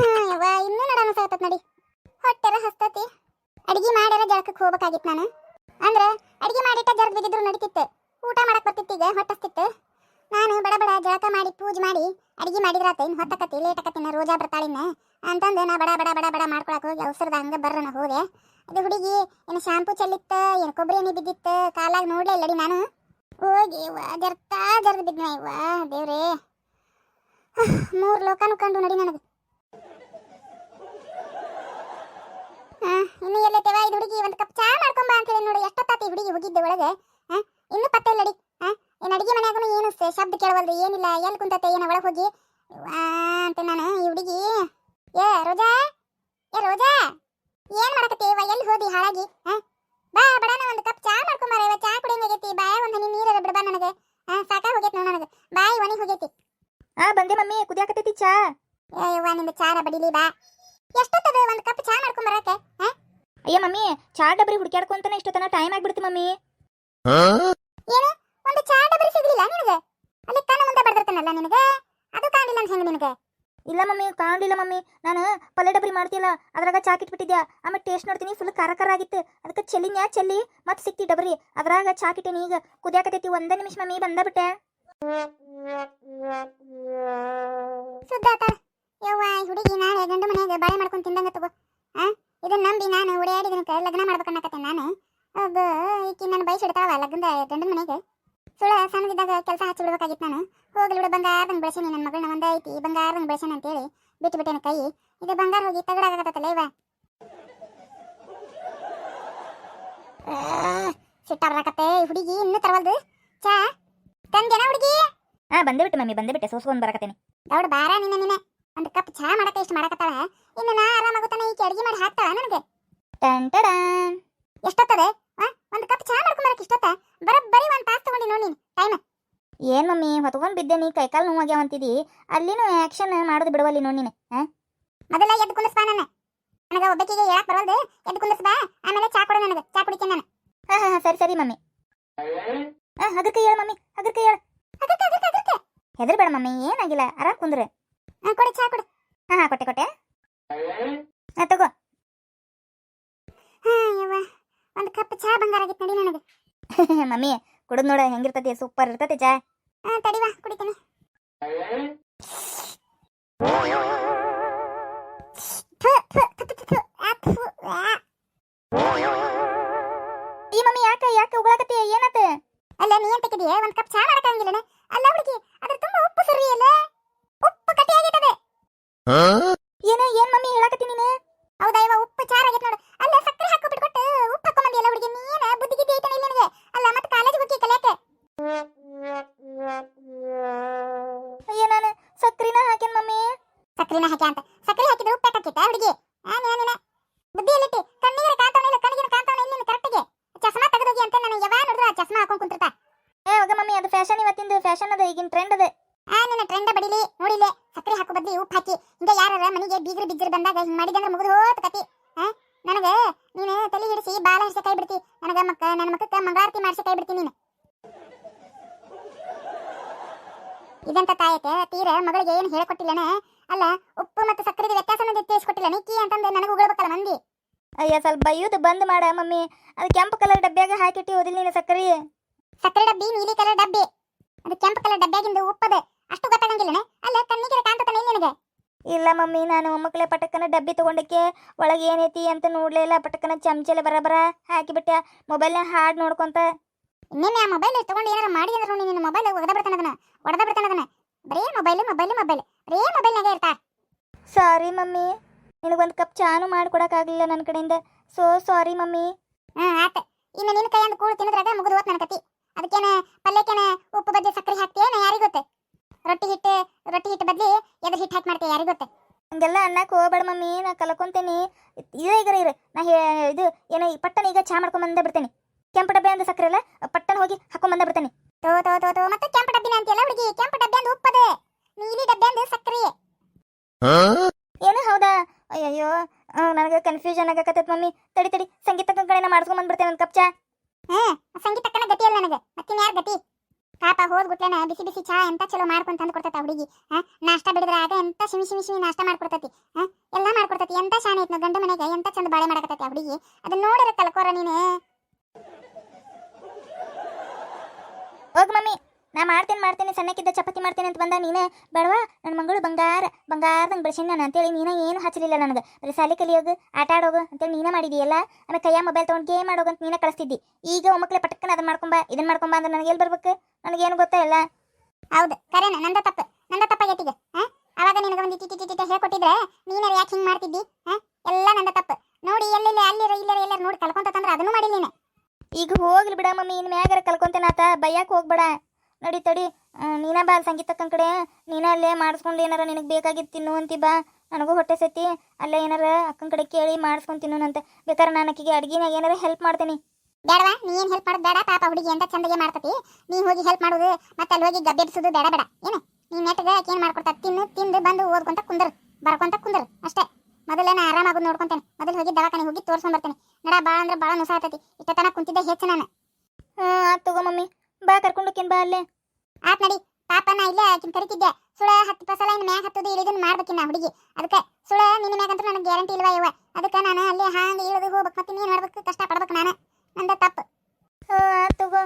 ಯವ್ವ ಇನ್ನೂ ನಡ ಅನ್ಸಾಕತ್ತೈತ್ ನೋಡಿ. ಹೊಟ್ಟೆರ ಹಸ್ತತಿ. ಅಡಿಗೆ ಮಾಡ್ಯಾರ ಜಳಕಕ್ಕೆ ಹೋಗ್ಬೇಕಾಗಿತ್ತು ನಾನು. ಅಂದ್ರೆ, ಅಡಿಗೆ ಮಾಡಿಟ್ಟ ಜರ್ದ್ ಬಿದ್ದಿದ್ರು ನಡೀತಿತ್ತು. ಊಟ ಮಾಡಕ್ ಬರ್ತಿತ್ತು ಈಗ ಹೊಟ್ಟಸ್ತಿತ್ತು ನಾನು ಬಡ ಬಡ ಜಳಕ ಮಾಡಿ ಪೂಜೆ ಮಾಡಿ ಅಡಿಗೆ ಮಾಡಿದ್ರಾತ ಇನ್ನು ಹೊತ್ತಕತಿ ಲೇಟ್ ರೋಜಾ ಬರ್ತಾಳಿನ. ಅಂತಂದು ನಾ ಬಡ ಬಡ ಬಡ ಬಡ ಮಾಡ್ಕೊಳಕ್ ಹೋಗಿ ಅವಸರದ ಹಂಗೆ ಬರ್ರನ ಹೋದೆ. ಅದು ಹುಡುಗಿ, ಏನು ಶಾಂಪೂ ಚೆಲ್ಲಿತ್ತ, ಏನು ಕೊಬ್ಬರಿ ಎಣ್ಣೆ ಬಿದ್ದಿತ್ತು, ಕಾಲಾಗ ನೋಡ್ಲೇ ಇಲ್ಲಡಿ ನಾನು. ಹೋಗಿ ಇವ್ವ ಜರ್ತಾ ಜರ್ದು ಬಿದ್ನ ಇವ್ವ, ದೇವ್ರೇ. ಮೂರು ಲೋಕನು ಕಂಡು ನಡಿ ನನಗೆ. ಇನ್ನು ಎಲ್ಲೈತೆವ ಇದು ಹುಡುಗಿ ಒಂದು ಕಪ್ ಚಾ ಮಾಡ್ಕೊಂಬ ಅಂತ ಹೇಳಿ ನೋಡಿ. ಎಷ್ಟೊತ್ತಾತಿ ಹುಡುಗಿ ಹೋಗಿದ್ದೆ ಒಳಗೆ? ಹಾ ಇನ್ನೂ ಪತ್ತೆ ಇಲ್ಲಡಿ ಅಡಿ. ಏನು ಅಡಿಗೆ ಮನೆಯಾಗೂ ಏನು ಶಬ್ದ ಕೇಳವಲ್ದು ಏನಿಲ್ಲ. ಎಲ್ಲಿ ಕುಂತತೆ? ಏನೋ ಒಳಗೆ ಹೋಗಿ? ಅಂತ ನಾನು ಈ ಹುಡುಗಿ. ಏ ರೋಜಾ? ಏ ರೋಜಾ? ಏನು ಮಾಡಕತ್ತಿ? ಇವ ಎಲ್ಲಿ ಹೋದಿ ಹಾಳಾಗಿ? ಹಾ ಬಾ ಬಡಾನ ಒಂದು ಕಪ್ ಚಾ ಮಾಡ್ಕೊಂಬಾರ ಇವ ಚಾ ಕುಡಿಯಂಗಾಗೈತಿ ಬಾಯ ಒಂದು ಹನಿ ನೀರು ಬಿಡ ಬಾ ನನಗೆ. ಸಾಕ ಸಾಕಾ ಹೋಗೈತಿ ನೋಡ ನನಗೆ. ಬಾಯಿ ಒಣಗಿ ಹೋಗೈತಿ. ಆ ಬಂದೆ ಮಮ್ಮಿ ಕುದಿಯಾಕತ್ತೈತಿ ಚಾ. ಏ ಯವ್ವ ನಿಂದ ಚಾರ ಬಡಿಲಿ ಬಾ. ಎಷ್ಟೊತ್ತದ? ಒಂದು ಕಪ್ ಚಾ ಮಾಡ್ಕೊಂಡ್ ಬರಕ್ಕೆ ಅಯ್ಯ ಮಮ್ಮಿ ಚಾ ಡಬ್ರಿ ಹುಡುಕ್ಯಾಡ್ಕೊಂತಾನೆ ಇಷ್ಟೊತ್ತನ ಟೈಮ್ ಆಗ್ಬಿಡ್ತಿ ಮಮ್ಮಿ. ಏನು? ಒಂದು ಚಾ ಡಬರಿ ಸಿಗ್ಲಿಲ್ಲ ನಿನಗೆ? ಅಲ್ಲಿ ಕಣ್ಣು ಮುಂದೆ ಬರ್ದಿರ್ತಾನಲ್ಲ ನಿನಗೆ? ಅದು ಕಾಣಿಲ್ಲ ಅಂತ ಹೆಂಗ ನಿನಗೆ? ಇಲ್ಲ ಮಮ್ಮಿ ಕಾಣಲಿಲ್ಲ ಮಮ್ಮಿ. ನಾನು ಪಲ್ಯ ಡಬರಿ ಮಾಡ್ತಿಲ್ಲ. ಅದ್ರಾಗ ಚಾಕ್ ಇಟ್ಬಿಟ್ಟಿದ್ಯಾ ಆಮೇಲೆ ಟೇಸ್ಟ್ ನೋಡ್ತೀನಿ ಫುಲ್ ಖಾರ ಖಾರ ಆಗಿತ್ತು. ಅದಕ್ಕೆ ಚೆಲ್ಲಿನ್ಯಾ ಚೆಲ್ಲಿ ಮತ್ತೆ ಸಿಕ್ತಿ ಡಬರಿ. ಅದ್ರಾಗ ಚಾಕ್ ಇಟ್ಟೇನಿ ಈಗ ಕುದಿಯಾಕತೈತಿ. ಒಂದೇ ನಿಮಿಷ ಮಮ್ಮಿ ಬಂದ ಬಿಟ್ಟೆ. ಸುದ್ದಾತ ಯವ್ವ ಈ ಹುಡುಗಿ ನಾಳೆ ಗಂಡು ಮನೆಯಾಗ ಬಾಳೆ ಮಾಡ್ಕೊಂಡು ತಿಂದಂಗ ತಗೋ. ಆ? ಇದನ್ನ ನಂಬಿ ನಾನು ಓಡಾಡಿದನಕ ಲಗ್ನ ಮಾಡ್ಬೇಕನ್ನಕತ್ತೆ ನಾನು? ಅಬ್ಬ ಈಕಿ ನನ್ನ ಬಯಸಿಡ್ತಾವ ಲಗ್ನದ ಗಂಡನ ಮನೆಗೆ. ಸುಳ ಸಣ್ಣದಿದ್ದಾಗ ಕೆಲಸ ಹಚ್ಚಿ ಬಿಡ್ಬೇಕಾಗಿತ್ತು ನಾನು. ಹೋಗ್ಲಿ ಬಿಡು ಬಂಗಾರದಂಗೆ ಬೆಳೆಸೇನಿ ನನ್ನ ಮಗಳನ್ನ ಒಂದೇ ಐತಿ ಬಂಗಾರದಂಗೆ ಬೆಳೆಸೇನೆ ಅಂತೇಳಿ ಬಿಟ್ಟು ಬಿಟ್ಟೇನೆ ಕೈ. ಇದು ಬಂಗಾರ ಹೋಗಿ ತಗಡಾಗತ್ತಲ್ಲ ಇವ ಸಿಟ್ಟಾಡ್ರಾಕತ್ತೆ ಈ ಹುಡುಗಿ ಇನ್ನೂ ತರವಲ್ದು. ಚಾ ತಂದೇನ ಹುಡುಗಿ? ಹಾ ಬಂದೆ ಬಿಟ್ಟು ಮಮ್ಮಿ ಬಂದೆ ಬಿಟ್ಟೆ ಸೋಸ್ಕೊಂಡ್ ಬರಕತ್ತೇನೆ. ದೌಡ್ ಬಾರ ನಿನ್ನ ನಿನ್ನ ಒಂದು ಕಪ್ ಚಹಾ ಮಾಡಕ್ಕೆ ಇಷ್ಟ ಮಾಡಕತ್ತಾಳ. ಇನ್ನು ನಾ ಆರಾಮಾಗುತ್ತಾನೆ ಈಕೆ ಅಡಿಗೆ ಮಾಡಿ ಹಾಕ್ತಾಳ ನನಗೆ. ಟನ್ ಟಡಾನ್. ಎಷ್ಟೊತ್ತದೆ? ಆ ಒಂದು ಕಪ್ ಚಹಾ ಮಾಡ್ಕೊಂಬರಕ್ಕೆ ಇಷ್ಟೊತ್ತ? ಬರೋಬ್ಬರಿ ಒಂದು ತಾಸು ತಗೊಂಡಿ ನೋಡಿ ನೀನು ಟೈಮ್. ಏನ್ ಮಮ್ಮಿ ಹೊತ್ಕೊಂಡ್ ಬಿದ್ದೆ ನೀ ಕೈಕಾಲು ನೋವಾಗ್ಯಾವ ಅಂತಿದಿ ಅಲ್ಲಿನೂ ಆಕ್ಷನ್ ಮಾಡೋದು ಬಿಡವಲ್ಲಿ ನೋಡಿ ನೀನು ಹಾ ಮೊದಲ ಎದ್ದು ಕುಂದಿಸ್ಬಾ ನನ್ನ ನನಗೆ ಒಬ್ಬಕಿಗೆ ಹೇಳಕ್ ಬರೋದು ಎದ್ದು ಕುಂದಿಸ್ಬಾ ಆಮೇಲೆ ಚಾ ಕೊಡು ನನಗೆ ಚಾ ಕುಡಿತೇನೆ ನಾನು. ಹಾ ಹಾ ಸರಿ ಸರಿ ಮಮ್ಮಿ. ಹಾ ಅದಕ್ಕೆ ಹೇಳು ಮಮ್ಮಿ ಅದ್ರ ಕೈ ಹೇಳ ಅದಕ್ಕೆ ಅದಕ್ಕೆ ಅದಕ್ಕೆ ಹೆದರ್ಬೇಡ ಮಮ್ಮಿ ಏನಾಗಿಲ್ಲ ಆರಾಮ್ ಕುಂದ್ರೆ. ಕೊಡು ಚಾ ಕೊಡು ಹಾ ಹಾ ಕೊಟ್ಟೆ ಕೊಟ್ಟೆ ಹಾ ತಗೋ ಹಾ ಯವ್ವ ಒಂದು ಕಪ್ ಚಹಾ ಬಂಗಾರ ಆಗಿತ್ತು ನಡಿ ನನಗೆ ಮಮ್ಮಿ ಕುಡಿದ್ ನೋಡ ಹೆಂಗಿರ್ತತಿ ಸೂಪರ್ ಇರ್ತತಿ ಚಾ ಆ, ತಡಿವಾ ಕುಡಿತೇನೆ ಥು, ಥು, ಥು, ಥು, ಥು, ಥು, ಆ, ಥು, ಆ. ಈ ಮಮ್ಮಿ ಯಾಕ ಯಾಕ ಉಗಳಾಕತಿ ಏನಾತ ಅಲ್ಲ ನೀ ಅಂತ ಕಿಡಿಯೇ ಒಂದ್ ಕಪ್ ಚಾ ಮಾಡಕ್ಕಾಗಿಲ್ಲ ಅಲ್ಲ ಹುಡುಗಿ ಅದ್ರ ತುಂಬಾ ಉಪ್ಪು ಸರಿ ಅಲ್ಲ ಉಪ್ಪು ಕಟ್ಟಿ ಆಗೈತದೆ ಏನ ಏನ್ ಮಮ್ಮಿ ಹೇಳಕತ್ತೀನಿ ನೀನು? ಹೌದಾ, ಇವ ಉಪ್ಪು ಚಾರ್ ಆಗೈತೆ ನೋಡು. ಅಲ್ಲ, ಸಕ್ಕರೆ ಹಾಕಿ ಬಿಟ್ಕೊಟ್ಟು ಉಪ್ಪು ಹಾಕೊಂಬಂದಿಯಲ್ಲ ಹುಡುಗಿ, ನೀನ ಬುದ್ಧಿ ಇಲ್ಲ ನಿನಗೆ? ಅಲ್ಲ, ಮತ್ತೆ ಕಾಲೇಜ್ ಹೋಗಿ ಕಲಿಯಕ್ಕೆ ಅಯ್ಯ, ನಾನು ಸಕ್ಕರೆನ ಹಾಕೇನ್ ಮಮ್ಮಿ. ಸಕ್ಕರೆನ ಹಾಕಿ ಅಂತ? ಸಕ್ಕರೆ ಹಾಕಿದ್ರೆ ಉಪ್ಪು ಹಾಕಿತ್ತ ಹುಡುಗಿ? ಆ, ನೀನ ಬುದ್ಧಿ ಎಲ್ಲಿಟ್ಟಿ? ಕಣ್ಣಿಗೆ ಕಾಂತಾವನ ಇಲ್ಲ, ಕಣ್ಣಿಗೆ ಕಾಂತಾವನ ಇಲ್ಲ ನೀನು ಕರೆಕ್ಟಿಗೆ ಚಸ್ಮಾ ತೆಗೆದೋಗಿ ಅಂತ ನಾನು ಯಾವಾಗ ನೋಡಿದ್ರೆ ಆ ಚಸ್ಮಾ ಹಾಕೊಂಡ್ ಕುಂತಿರ್ತಾ. ಏ, ಹೋಗ ಮಮ್ಮಿ, ಅದು ಫ್ಯಾಷನ್ ಇವತ್ತಿಂದು ಫ್ಯಾಷನ್ ಅದು, ಈಗಿನ ಟ್ರೆಂಡ್ ಅದ. ಆ ನಿನ್ನ ಟ್ರೆಂಡ ಬಡಿಲಿ ನೋಡಿಲೆ ಸಕ್ಕರೆ ಹಾಕೋ ಬದ್ಲಿ ಉಪ್ಪು ಹಾಕಿ. ಹಿಂಗ ಯಾರ ಮನೆಗೆ ಬೀಗ್ರ ಬಿಜ್ಜರ್ ಬಂದಾಗ ಹಿಂಗ್ ಮಾಡಿದಂದ್ರೆ ಮುಗಿದು ಹೋತ ಕತಿ. ನನಗ ನೀನು ತಲೆ ಹಿಡಿಸಿ ಬಾಲ ಹಿಡಿಸ ಕೈ ಬಿಡ್ತಿ. ನನಗ ಮಕ್ಕ ನನ್ನ ಮಕ್ಕಕ್ಕ ಮಂಗಳಾರತಿ ಮಾಡಿಸಿ ಕೈ ಬಿಡ್ತಿ ನೀನು. ಇದಂತ ತಾಯತೆ ತೀರ ಮಗಳಿಗೆ ಏನು ಹೇಳ್ಕೊಟ್ಟಿಲ್ಲನ? ಅಲ್ಲ ಉಪ್ಪು ಮತ್ತು ಸಕ್ಕರೆ ವ್ಯತ್ಯಾಸನ ತಿಳಿಸ್ಕೊಟ್ಟಿಲ್ಲ ನಿಕ್ಕಿ ಅಂತಂದ್ರೆ ನನಗೆ ಉಗಳ್ಬೇಕಲ್ಲ ಮಂದಿ. ಅಯ್ಯ ಸ್ವಲ್ಪ ಬೈಯುದು ಬಂದ್ ಮಾಡ ಮಮ್ಮಿ. ಅದು ಕೆಂಪು ಕಲರ್ ಡಬ್ಬ್ಯಾಗ ಹಾಕಿಟ್ಟಿ ಓದಿಲ್ಲ ನೀನು ಸಕ್ಕರೆ. ಸಕ್ಕರೆ ಡಬ್ಬಿ ನೀಲಿ ಕಲರ್ ಡಬ್ಬಿ. ಅದು ಕೆಂಪು ಕಲರ್ ಡಬ್ಬ್ಯಾಗಿಂದ ಉಪ್ಪದ. ಅಷ್ಟು ಗೊತ್ತಾಗಂಗಿಲ್ಲನೆ? ಅಲ್ಲ ಕಣ್ಣಿಗೆ ಕಾಣ್ತಾನೆ ನಿನಗೆ ಇಲ್ಲ ಮಮ್ಮಿ ನಾನು ಮೊಮ್ಮಕ್ಕಳೇ ಪಟಕನ ಡಬ್ಬಿ ತಗೊಂಡಕ್ಕೆ ಒಳಗೆ ಏನೈತಿ ಅಂತ ನೋಡ್ಲೇ ಇಲ್ಲ. ಪಟಕನ ಚಮಚಲೆ ಬರಬರ ಹಾಕಿಬಿಟ್ಟೆ ಮೊಬೈಲ್ನ ಹಾಡು ನೋಡ್ಕೊಂತ. ನಿನ್ನೆ ಆ ಮೊಬೈಲ್ ತಗೊಂಡು ಏನಾರ ಮಾಡಿ ಅಂದ್ರೆ ನಿನ್ನ ಮೊಬೈಲ್ ಒಡೆದ ಬಿಡ್ತಾನೆ ಅದನ್ನ ಒಡೆದ ಬಿಡ್ತಾನೆ ಅದನ್ನ. ಬರೀ ಮೊಬೈಲ್ ಮೊಬೈಲ್ ಮೊಬೈಲ್ ಬರೀ ಮೊಬೈಲ್ನಾಗೆ ಇರ್ತಾ. ಸಾರಿ ಮಮ್ಮಿ ನಿನಗೊಂದು ಕಪ್ ಚಾನು ಮಾಡ್ಕೊಡಕ್ಕಾಗಲಿಲ್ಲ ನನ್ನ ಕಡೆಯಿಂದ. So sorry mummy. ಹಾಂ ಆತ. ಇನ್ನು ನಿನ್ನ ಕೈಯಿಂದ ಕೂಳು ತಿನ್ನದ್ರಾಗ ಮುಗಿದು ಹೋತ್ ನನ್ನ ಕತಿ. ಅದಕ್ಕೇನ ಪಲ್ಯಕ್ಕೇನ ಉಪ್ಪು ಬದ್ಲಿ ಸಕ್ಕರೆ ಹಾಕ್ತೇನ ಯಾರಿಗೆ ಗೊತ್ತೆ? ರೊಟ್ಟಿ ಹಿಟ್ಟು ರೊಟ್ಟಿ ಹಿಟ್ಟು ಬದ್ಲಿ ಎದ್ರ ಹಿಟ್ಟು ಹಾಕಿ ಮಾಡ್ತೀಯ ಯಾರಿಗೆ ಗೊತ್ತೆ? ಹಂಗೆಲ್ಲ ಅನ್ನಕ್ಕೆ ಹೋಗ್ಬೇಡ ಮಮ್ಮಿ ನಾ ಕಲ್ಕೊಂತೀನಿ. ಇದೇ ಈಗ ಇರು. ನಾ ಹೇ ಇದು ಏನೋ ಈ ಪಟ್ಟಣ ಈಗ ಚಾ ಮಾಡ್ಕೊಂಡ್ ಬಂದೇ ಬಿಡ್ತೇನೆ. ಕೆಂಪು ಡಬ್ಬೆ ಅಂದ್ರೆ ಸಕ್ಕರೆ ಅಲ್ಲ ಪಟ್ಟಣ ಹೋಗಿ ಹಾಕೊಂಡ್ ಬಂದೇ ಬಿಡ್ತೇನೆ. ತೋ ತೋ ತೋ ತೋ ಮತ್ತೆ ಕೆಂಪು ಡಬ್ಬಿನ ಅಂತೀಯಲ್ಲ ಹುಡುಗಿ? ಕೆಂಪು ಡಬ್ಬೆ ಅಂದ್ ಉಪ್ಪದೆ. ನೀಲಿ ಡಬ್ಬೆ ಅಂದ್ರೆ ಸಕ್ಕರೆ. ಏನು ಹೌದಾ? ಅಯ್ಯಯ್ಯೋ ನನಗೆ ಕನ್ಫ್ಯೂಷನ್ ಆಗಕತ್ತೈತೆ ಮಮ್ಮಿ. ತಡಿ ತಡಿ ಸಂಗೀತ ಕಡೆನ ಮಾಡ್ಸ್ಕೊಂಡ್ ಬಂದ್ಬಿಡ್ತೇನೆ ಒಂದು ಕಪ್ ಚಾ. ಹಾ ಸಂಗೀತಕ್ಕನ ಗತಿ ಅಲ್ಲ ನನಗೆ. ಮತ್ತಿನ್ಯಾರ ಗತಿ? ಪಾಪ ಹೋದ್ ಗುಟ್ಲೆನ ಬಿಸಿ ಬಿಸಿ ಚಾ ಎಂತ ಚಲೋ ಮಾಡ್ಕೊಂಡ್ ತಂದು ಹುಡುಗಿ, ಹಾ? ನಾಷ್ಟ ಬಿಡಿದ್ರೆ ಆಗ ಎಂತ ಶಿಮಿ ಶಿಮಿ ಶಿಮಿ ನಾಷ್ಟ ಮಾಡ್ಕೊಡ್ತತಿ, ಹಾ? ಎಲ್ಲ ಮಾಡ್ಕೊಡ್ತತಿ, ಎಂತ ಶಾನೆ ಐತ್ ಗಂಡ ಮನೆಗೆ, ಎಂತ ಚಂದ ಬಾಳೆ ಮಾಡಕತ್ತೈತಿ ಹುಡುಗಿ? ಅದನ್ನ ನೋಡಿರ ಕಲ್ಕೋರ ನೀನು? ಹೋಗ್ ಮಮ್ಮಿ. ನಾ ಮಾಡ್ತೇನೆ ಮಾಡ್ತೇನೆ ಸಣ್ಣಕ್ಕಿದ್ದ ಚಪಾತಿ ಮಾಡ್ತೇನೆ ಅಂತ ಬಂದ ನೀನೇ ಬೇಡವಾ? ನನ್ನ ಮಗಳು ಬಂಗಾರ ಬಂಗಾರದಂಗೆ ಬೆಳೆಸಿನ ನಾನು ಅಂತೇಳಿ ನೀನೇ ಏನು ಹಚ್ಚಲಿಲ್ಲ ನನಗೆ. ಬರೀ ಸಾಲಿ ಕಲಿಯೋದು ಆಟ ಆಡೋದು ಅಂತೇಳಿ ನೀನೇ ಮಾಡಿದೀಯಲ್ಲ? ಆಮೇಲೆ ಕೈಯ ಮೊಬೈಲ್ ತೊಗೊಂಡು ಗೇಮ್ ಆಡೋಗು ಅಂತ ನೀನೇ ಕಳಿಸ್ತಿದ್ದಿ. ಈಗ ಒಮ್ಮಕ್ಲೆ ಪಟಕ್ಕನ ಅದನ್ನ ಮಾಡ್ಕೊಂಬ ಇದನ್ನ ಮಾಡ್ಕೊಂಬ ಅಂದ್ರೆ ನನಗೆ ಎಲ್ಲಿ ಬರ್ಬೇಕು? ನನಗೇನು ಗೊತ್ತಾ ಇಲ್ಲ. ಹೌದು ಕರೆನ ನಂದ ತಪ್ಪು ನಂದ ತಪ್ಪಾಗೈತಿಗೆ ಹಾ? ಆವಾಗ ನಿನಗೆ ಒಂದು ಟಿಟಿ ಟಿಟಿ ಹೇಳ್ಕೊಟ್ಟಿದ್ರೆ ನೀನೇ ಯಾಕೆ ಹಿಂಗ್ ಮಾಡ್ತಿದ್ದಿ ಹಾ? ಎಲ್ಲ ನಂದ ತಪ್ಪು. ನೋಡಿ ಎಲ್ಲೆಲ್ಲ ಅಲ್ಲಿರ ಇಲ್ಲರ ಎಲ್ಲ ನೋಡಿ ಕಲ್ಕೊಂತ ತಂದ್ರೆ ಅದನ್ನು ಮಾಡಿಲ್ಲ ನೀನೇ. ಈಗ ಹೋಗ್ಲಿ ಬಿಡ ಮಮ್ಮಿ ಇನ್ನು ಮ್ಯಾಗರ ಕಲ್ಕೊಂತೇನಾತ? ಬೈಯಾಕ ಹೋಗ್ಬೇಡ. ನಡಿ ತಡಿ. ನೀನ ಬಾ ಸಂಗೀತಕ್ಕನ ಕಡೆ. ನೀನ ಅಲ್ಲೇ ಮಾಡಿಸ್ಕೊಂಡು ಏನಾರ ನಿನಗೆ ಬೇಕಾಗಿತ್ತು ತಿನ್ನು ಅಂತಿ ಬಾ. ನನಗೂ ಹೊಟ್ಟೆ ಸತಿ. ಅಲ್ಲೇ ಏನಾರ ಅಕ್ಕನ ಕಡೆ ಕೇಳಿ ಮಾಡಿಸ್ಕೊಂಡು ಅಂತ ಬೇಕಾದ್ರೆ ನಾನು ಅಕ್ಕಿಗೆ ಅಡುಗೆನಾಗ ಏನಾರ ಹೆಲ್ಪ್ ಮಾಡ್ತೀನಿ. ಬೇಡವಾ ನೀ ಏನು ಹೆಲ್ಪ್ ಮಾಡೋದು ಬೇಡ. ಪಾಪ ಹುಡುಗಿ ಅಂತ ಚಂದಗೆ ಮಾಡ್ತತಿ. ನೀ ಹೋಗಿ ಹೆಲ್ಪ್ ಮಾಡೋದು ಮತ್ತೆ ಅಲ್ಲಿ ಹೋಗಿ ಗಬ್ಬೆಬ್ಸೋದು ಬೇಡ ಬೇಡ. ಏನು? ನೀ ನೆಟ್ಗೆ ಏನು ಮಾಡ್ಕೊಡ್ತಾ ತಿನ್ನು ತಿಂದು ಬಂದು ಓದ್ಕೊಂತ ಕುಂದರು. ಬರ್ಕೊಂತ ಕುಂದರ್. ಅಷ್ಟೇ. ಮೊದಲೇ ನಾ ಆರಾಮಾಗೋದು ನೋಡ್ಕೊಂತೇನೆ. ಮೊದಲು ಹೋಗಿ ದವಾಖಾನೆ ಹೋಗಿ ತೋರ್ಸ್ಕೊಂಡ್ ಬರ್ತೇನೆ. ನಡ ಭಾಳ ಅಂದ್ರೆ ಭಾಳ ನುಸ ಆತತಿ. ಇಷ್ಟತನ ಕುಂತಿದ್ದೆ ಹೆಚ್ಚು ನಾನು. ಹಾಂ ತಗೋ ಮಮ್ಮಿ. ಬಾ ಕರ್ಕೊಂಡೋಕೇನು ಬಾ ಅಲ್ಲೇ. ಆತ್ ನಡಿ. ಪಾಪ ನಾ ಇಲ್ಲೇ ಆಕಿನ್ ಕರಿತಿದ್ದೆ. ಸುಳ ಹತ್ತು ಪಸಲ ಇನ್ ಮ್ಯಾಗ ಹತ್ತದು ಇಳಿದನ್ ಮಾಡ್ಬೇಕಿನ್ನ ಹುಡುಗಿ. ಅದಕ್ಕೆ ಸುಳ ನಿನ್ನ ಮ್ಯಾಗಂತೂ ನನಗೆ ಗ್ಯಾರಂಟಿ ಇಲ್ವಾ ಇವ ಅದಕ್ಕೆ ನಾನು ಅಲ್ಲಿ ಹಾಂಗ ಇಳಿದು ಹೋಗ್ಬೇಕು ಮತ್ತೆ ನೀನ್ ಮಾಡ್ಬೇಕು ಕಷ್ಟ ಪಡ್ಬೇಕು ನಾನು. ನಂದ ತಪ್ಪು. ತಗೋ.